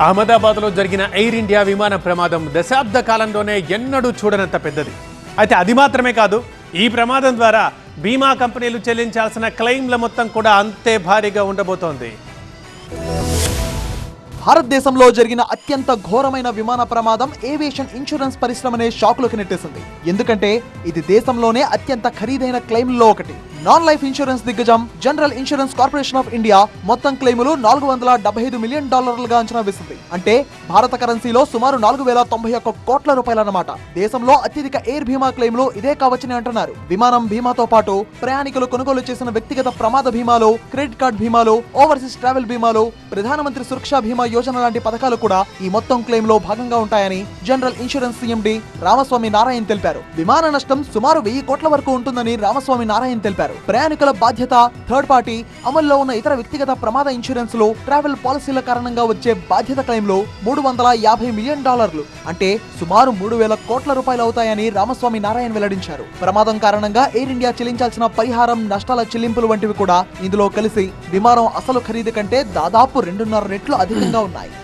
అహ్మదాబాద్లో జరిగిన air India విమాన ప్రమాదం దశాబ్ద కాలంలోనే ఎన్నడూ చూడనంత పెద్దది. అయితే అది మాత్రమే కాదు ఈ ప్రమాదం ద్వారా బీమా కంపెనీలు చెల్లించాల్సిన క్లెయిమ్ల మొత్తం కూడా అంతే భారీగా ఉండబోతోంది. భారతదేశంలో జరిగిన అత్యంత ఘోరమైన విమాన ప్రమాదం ఏవియేషన్ ఇన్సూరెన్స్ పరిశ్రమనే షాక్లోకి నెట్టేసింది. ఎందుకంటే ఇది దేశంలోనే అత్యంత ఖరీదైన క్లెయిమ్లలో ఒకటి. నాన్ లైఫ్ ఇన్సూరెన్స్ దిగ్గజం general insurance corporation of India మొత్తం క్లెయిములు నాలుగు వందల డెబ్బై ఐదు మిలియన్ డాలర్లుగా అంచనా వేసింది. అంటే భారత కరెన్సీలో సుమారు నాలుగు వేల తొంభై ఒక్క కోట్ల రూపాయలన్నమాట. దేశంలో అత్యధిక ఎయిర్ బీమా క్లెయిమ్లు ఇదే కావచ్చని అంటున్నారు. విమానం బీమాతో పాటు ప్రయాణికులు కొనుగోలు చేసిన వ్యక్తిగత ప్రమాద బీమాలు క్రెడిట్ కార్డ్ బీమాలు ఓవర్సీస్ ట్రావెల్ బీమాలు ప్రధానమంత్రి సురక్షా బీమా యోజన లాంటి పథకాలు కూడా ఈ మొత్తం క్లెయిమ్లో భాగంగా ఉంటాయని general insurance CMD Ramaswamy Narayan తెలిపారు. విమాన నష్టం సుమారు వెయ్యి కోట్ల వరకు ఉంటుందని రామస్వామి నారాయణ తెలిపారు. ప్రయాణికుల బాధ్యత థర్డ్ పార్టీ అమల్లో ఉన్న ఇతర వ్యక్తిగత ప్రమాద ఇన్సూరెన్స్లో ట్రావెల్ పాలసీల కారణంగా వచ్చే బాధ్యత క్లెయిమ్లో మూడు వందల యాభై మిలియన్ డాలర్లు అంటే సుమారు మూడు వేల కోట్ల రూపాయలు అవుతాయని రామస్వామి నారాయణ వెల్లడించారు. ప్రమాదం కారణంగా ఎయిర్ ఇండియా చెల్లించాల్సిన పరిహారం నష్టాల చెల్లింపులు వంటివి కూడా ఇందులో కలిసి విమానం అసలు ఖరీదు కంటే దాదాపు రెండున్నర రెట్లు అధికంగా Night.